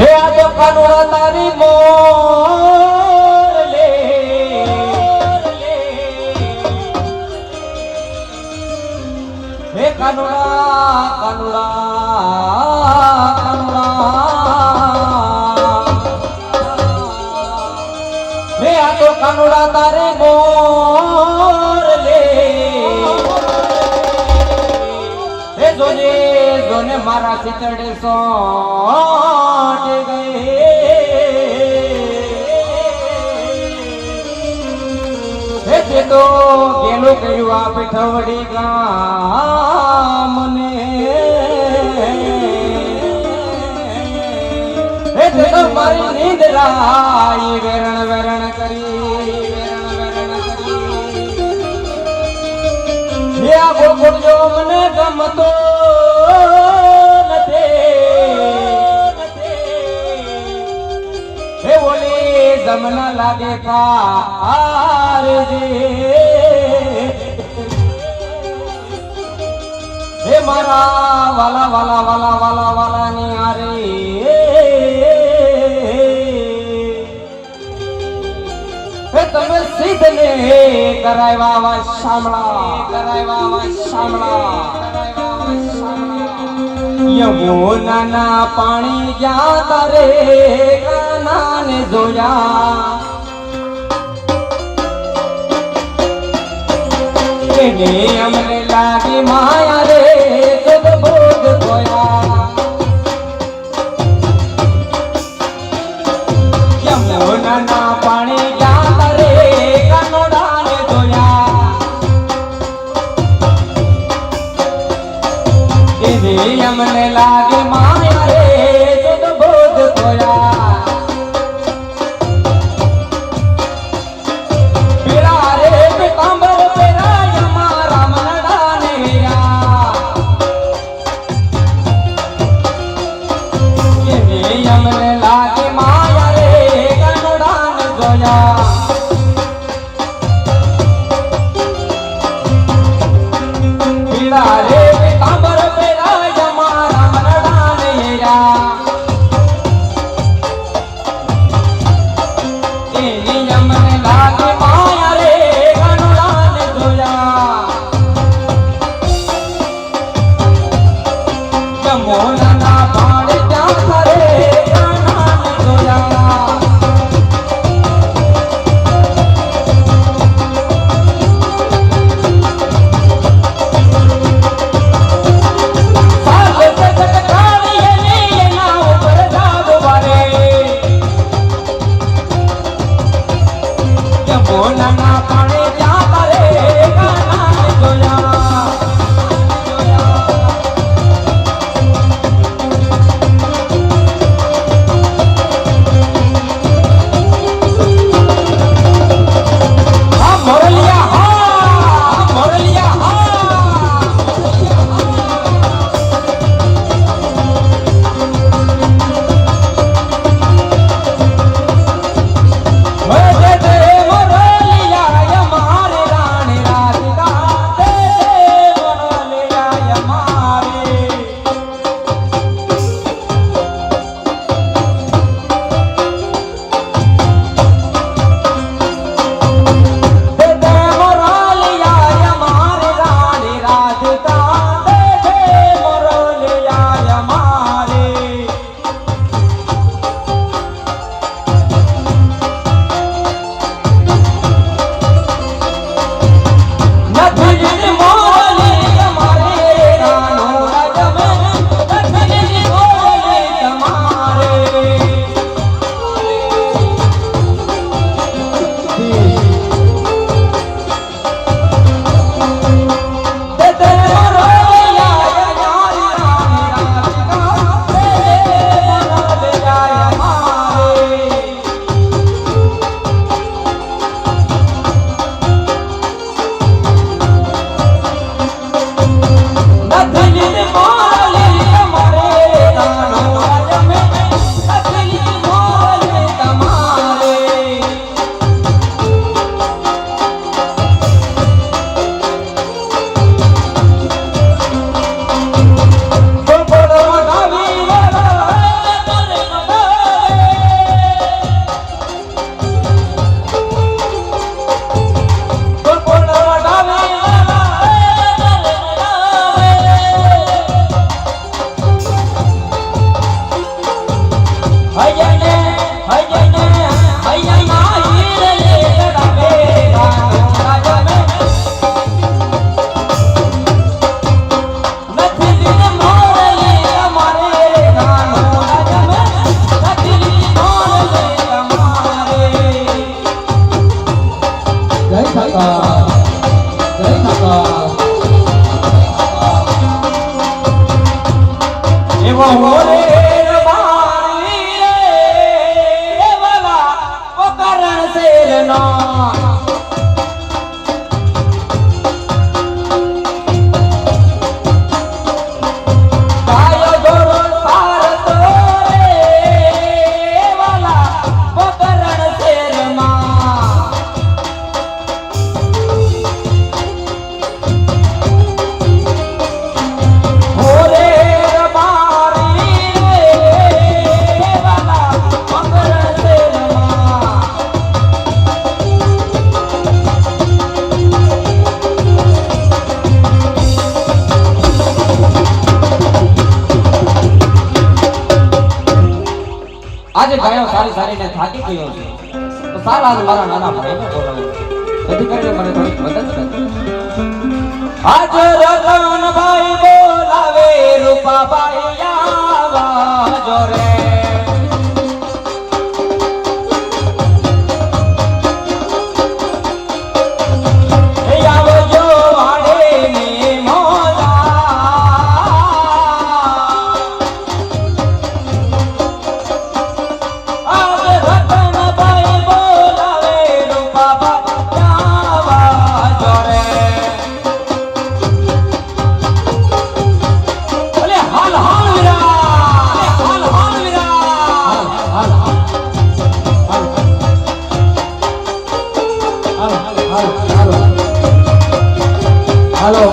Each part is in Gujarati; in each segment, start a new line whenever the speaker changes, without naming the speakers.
હે આ તો કાનુડા તારી મોર લે. હે કાનુડા કાનુડા કાનુડા. હે આ તો કાનુડા તારી મોર જોને મારા ચિતડે સોટ ગયે. હે તો ગેલું કર્યું આ પીઠવડી ગામને. મારી નીંદ રાઈ વેરણ વેરણ કરી ગોકુળ જો મને ગમતો જમના લાગે કાર હે મારા વાલા વાલા વાલા વાલા વાલા ની આરે તમે સિદ્ધ ને કરાવ્યા વા શામળા. કરાવ્યા વા શામળા. કરાવ્યા વા શામળા. યમુનાના પાણી જાતા રે કાનાને જોયા. એને અમને લાગી માયા રે સદ ભોગ ધોયા યમુનાના એને અમને લાગે માયા રે બોધ ભોગ સારી સારીને થાકી ગયો છું. તો સારા આજ મારા નાના ભાઈને બોલાવું. જેથી કરીને મને થોડીક મદદ કરે આજ રતનભાઈ બોલાવે રૂપાભાઈ આવાજો રે હાલો.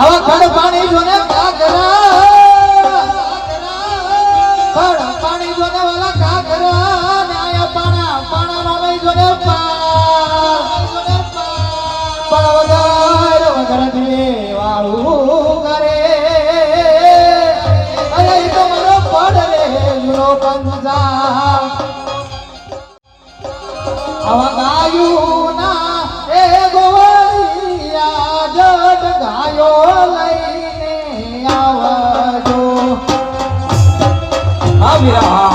આવા ખડ પાણી જોને કાકરા ખડ પાણી જોને વાલા કા કરા ન્યાય પાણા પાણા નો લઈ જોને પણ. વગર વગર દેવાળું કરે અરે તો મારો પડ રે, જુનો પંજા. આવા ગાયું લઈને આવજો. આવી વીરા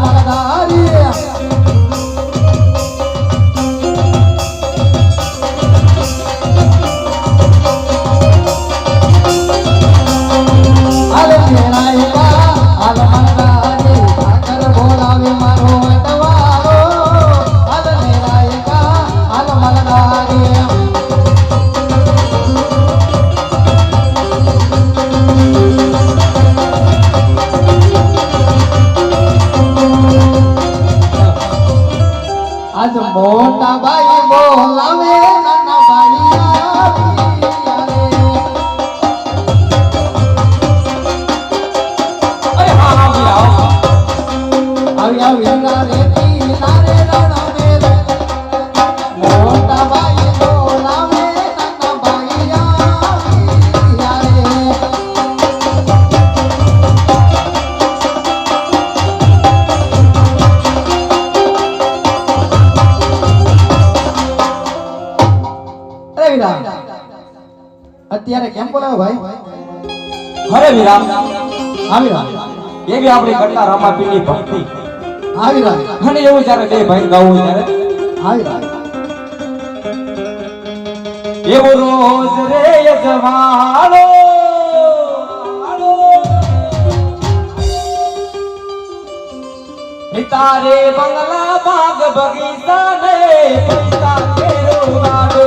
まだま。આજ મોટા ભાઈ બોલાવે પડાવે ભાઈ?
અરે વિરામ આવી
રામ
એવી આપણી ઘટના રામાપીરની ભક્તિ.
આવી રામ
અને એવું જ્યારે બે ભાઈ ગાવું ત્યારે
આવી રામ
એવો રોજ રે યજવાળો તારે બંગલા બાગ બગીચા ને પૈસા કેરો વાડો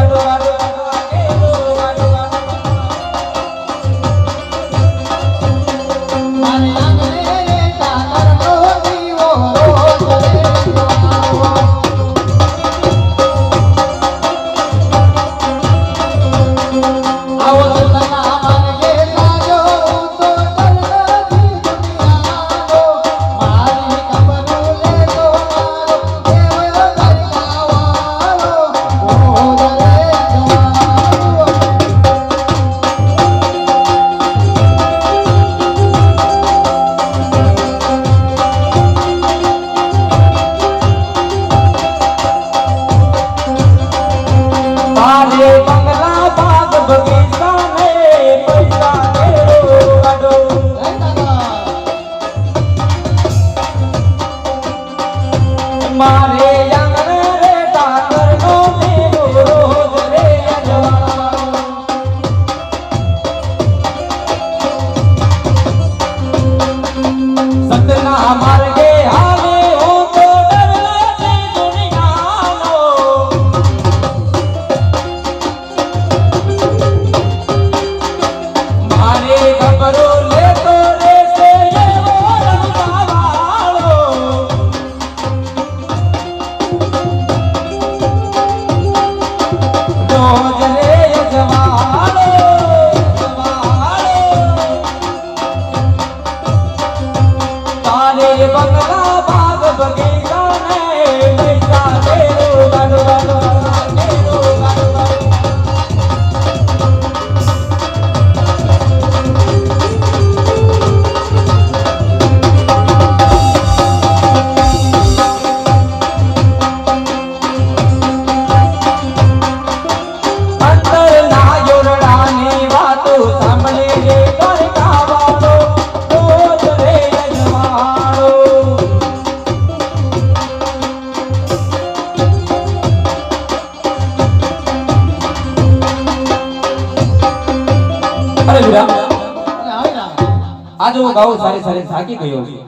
ગાવું સારી સારી થાકી ગયો છું.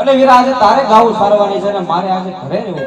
એટલે વીરા આજે તારે ગાવું સારવાની છે અને મારે આજે ઘરે રહેવું